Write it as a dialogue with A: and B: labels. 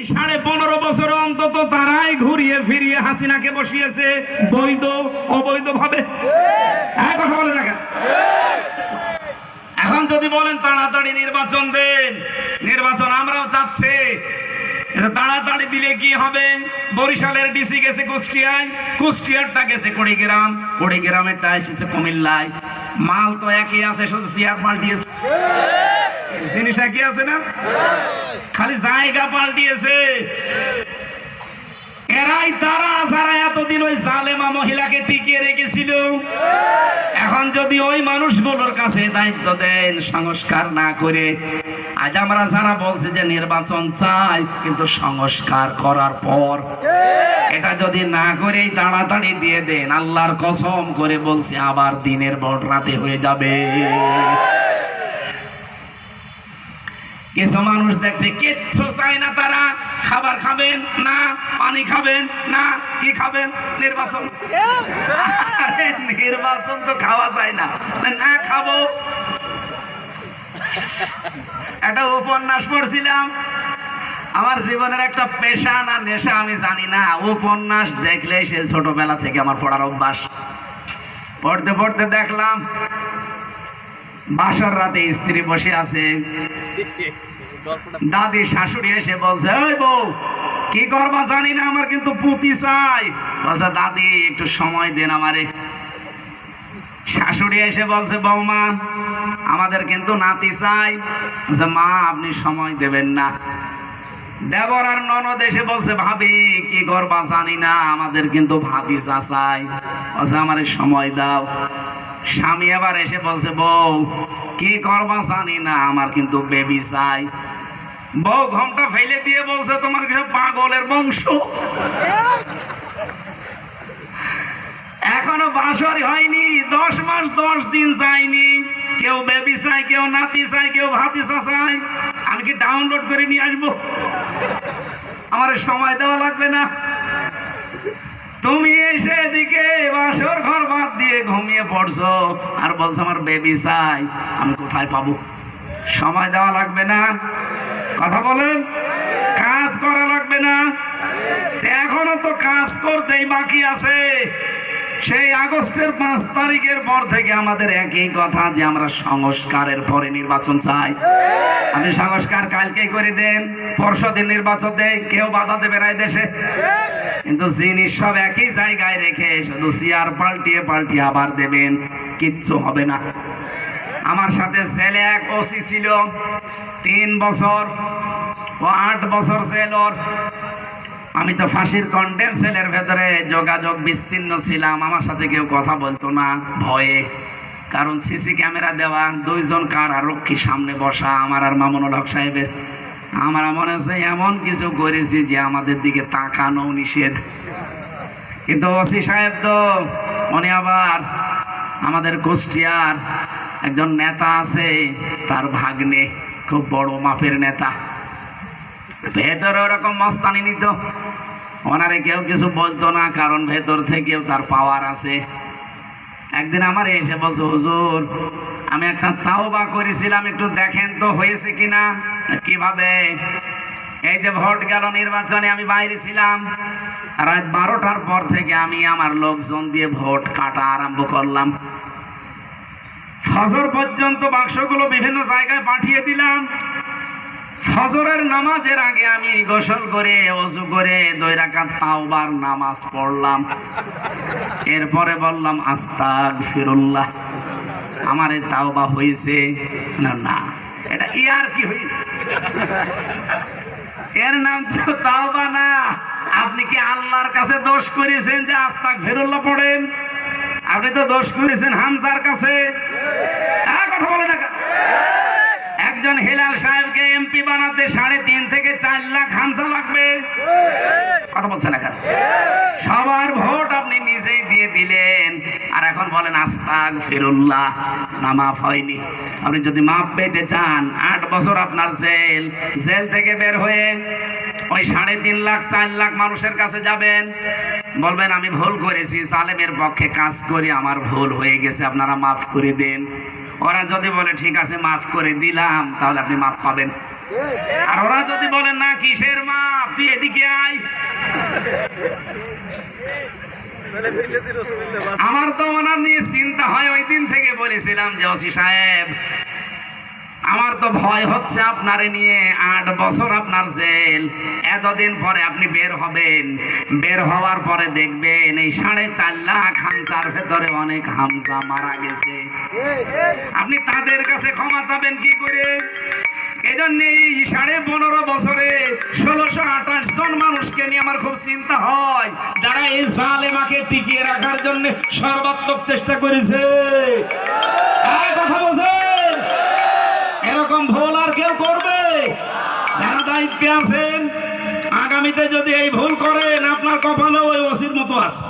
A: এই সাড়ে পনেরো বছর অন্তত তারাই ঘুরিয়ে ফিরিয়ে হাসিনাকে বসিয়েছে, বৈধ অবৈধ ভাবে হ্যাঁ কথা বলে না এখন যদি বলেন তাড়াতাড়ি নির্বাচন দেন, নির্বাচন আমরাও চাচ্ছি। তাড়াতাড়ি দিলে কি হবে? বরিশালের ডিসি গেছে কুষ্টিয়ায়, কুষ্টিয়ারটা গেছে কুড়িগ্রাম। কুড়িগ্রামেরটা এসেছে কুমিল্লায়। মাল তো একই আছে, শুধু চেয়ার পাল্টিয়েছে। জিনিস একই আছে না? খালি জায়গা পাল্টিয়েছে। এরাই তারা যারা এতদিন ওই জালেমা মহিলাকে টিকিয়ে রেখেছিল। এখন যদি ওই মানুষগুলোর কাছে দায়িত্ব দেন, সংস্কার না করে, আজ আমরা যারা বলছি যে নির্বাচন চাই, কিন্তু সংস্কার করার পর এটা যদি না করেই তাড়াতাড়ি দিয়ে দেন, আল্লাহর কসম করে বলছি, আবার দিনের বড় রাতে হয়ে যাবে। কিছু মানুষ দেখছে, কিচ্ছু চায় না তারা। খাবার খাবেন না, পানি খাবেন না, কি খাবেন? নির্বাচন। নির্বাচন তো খাওয়া যায় না। না খাব। একটা উপন্যাস পড়ছিলাম। আমার জীবনের একটা পেশা না নেশা, আমি জানি না। উপন্যাস দেখলে সে ছোটবেলা থেকে আমার পড়ার অভ্যাস। পড়তে পড়তে দেখলাম বাসার রাতে স্ত্রী বসে আছে। দাদি শাশুড়ি এসে বলছে ওই বউ, কি করবা জানি না, আমার কিন্তু পুঁতি চাই। বলছে, দাদি, একটু সময় দেন আমারে। শাশুড়ি এসে বলছে, বৌমা, আমাদের কিন্তু নাতি চাই। বলছে, মা, আপনি সময় দেবেন না। দেবর আর ননদ এসে বলছে, ভাবি, কি করবা জানি না, আমাদের কিন্তু ভাতি চাই বলছে, আমারে সময় দাও। স্বামী আবার এসে বলছে, বউ, কি করবা জানি না, আমার কিন্তু বেবি চাই। বউ ঘণ্টা ফেলে দিয়ে বলছে, তোমার কিছু পাগলের বংশ? এখনও বাসর হয়নি, দশ মাস দশ দিন যায়নি। কেউ বেবি চাই কেউ নাতি চাই কেউ ভাতিসা চাই আমি কি ডাউনলোড করে নিয়ে আসব? আমার সময় দেওয়া লাগবে না। তুমি এসে এদিকে বাসর ঘর বাদ দিয়ে ঘুমিয়ে পড়ছো। আর বলছো, আমার বেবি চাই, আমি কোথায় পাবো? সময় দেওয়া লাগবে না। কথা বলেন। কাজ করা লাগবে না। এখনও তো কাজ করতেই বাকি আছে। সেই আগস্টের পাঁচ তারিখের পর থেকে আমাদের একই কথা যে আমরা সংস্কারের পরে নির্বাচন চাই। আমি সংস্কার কালকে করে দেন পরশুদিন নির্বাচন দেন, কেউ বাধা দেবে না দেশে। কিন্তু জিনিস সব একই জায়গায় রেখে শুধু চেয়ার পাল্টিয়ে পাল্টিয়ে আবার দেবেন, কিচ্ছু হবে না। আমার সাথে ছেলে এক ওসি ছিল, তিন বছর ও আট বছর ছেল ওর আমি তো ফাঁসির কন্ডেম সেলের ভেতরে যোগাযোগ বিচ্ছিন্ন ছিলাম, আমার সাথে কেউ কথা বলতো না, ভয়ে। কারণ সিসি ক্যামেরা দেওয়া, দুইজন কারারক্ষী সামনে বসা, আমার আর মামুনুল হক সাহেবের। আমার মনে হচ্ছে এমন কিছু করেছি যে আমাদের দিকে তাকানো নিষেধ। কিন্তু ওসি সাহেব তো, উনি আবার আমাদের কুষ্টিয়ার একজন নেতা আছে, তার ভাগ্নে, খুব বড় মাপের নেতা। ভেতরে ওরকম মস্তানি নিত। ওনারে কেউ কিছু বলতো না, কারণ ভেতর থেকেও তার পাওয়ার আছে। একদিন আমার এসে বলছে, হুজুর, আমি একটা তাওবা করেছিলাম, একটু দেখেন তো হয়েছে কিনা? কীভাবে? এই যে ভোট গেল নির্বাচনে, আমি বাইরে ছিলাম। রাত বারোটার পর থেকে আমি আমার লোকজন দিয়ে ভোট কাটা আরম্ভ করলাম। ফজর পর্যন্ত বাক্সগুলো বিভিন্ন জায়গায় পাঠিয়ে দিলাম। ফজরের নামাজের আগে আমি গোসল করে, অজু করে, দুই রাকাত তাওবার নামাজ পড়লাম। এরপরে বললাম আস্তাক ফিরুল্লাহ আমার এই তাওবা হয়েছে না না? এটা ইয়ার কি হয়েছে এর নাম তো তাওবা না। আপনি কি আল্লাহর কাছে দোষ করেছেন যে আস্তাক ফিরুল্লাহ পড়েন? আপনি তো দোষ করেছেন হামজার কাছে হ্যাঁ কথা বলে না কেন? একজন হেলাল সাহেবকে এমপি বানাতে সাড়ে তিন থেকে চার লাখ হামসা লাগবে। কথা বলছেন এখন? সবার ভোট আপনি নিজেই দিয়ে দিলেন। আর এখন বলেন আস্তাক ফিরুল্লাহ না মাফ হয়নি। আপনি যদি মাপ পেতে চান, আট বছর আপনার জেল। জেল থেকে বের হয়ে ওই সাড়ে তিন লাখ, চার লাখ মানুষের কাছে যাবেন। বলবেন, আমি ভুল করেছি সালেমের পক্ষে কাজ করি, আমার ভুল হয়ে গেছে, আপনারা মাফ করে দেন। ওরা যদি বলে, ঠিক আছে, মাফ করে দিলাম, তাহলে আপনি মাফ পাবেন। আর ওরা যদি বলে, না, কিসের মাপ? তুই এদিকে আয়। আমার তো ওনার নিয়ে চিন্তা হয়, ওই দিন থেকে বলেছিলাম যে, ওসি সাহেব আমার তো ভয় হচ্ছে আপনারে নিয়ে। আট বছর আপনার জেল। এতদিন পরে আপনি বের হবেন। বের হওয়ার পরে দেখবেন এই সাড়ে চার লাখ হামসার ভেতরে অনেক হামসা মারা গেছে। আপনি তাদের কাছে ক্ষমা চাবেন কি করে? সাড়ে পনেরো বছরে ষোলোশো আঠাশ জন মানুষকে নিয়ে আমার খুব চিন্তা হয়। যারা এই জালেমাকে টিকিয়ে রাখার জন্য সর্বাত্মক চেষ্টা করেছে। কথা বলছেন এরকম ভুল আর কেউ করবে যারা আছেন? আগামীতে যদি এই ভুল করেন আপনার কপালে ওই ওসির মতো আছে।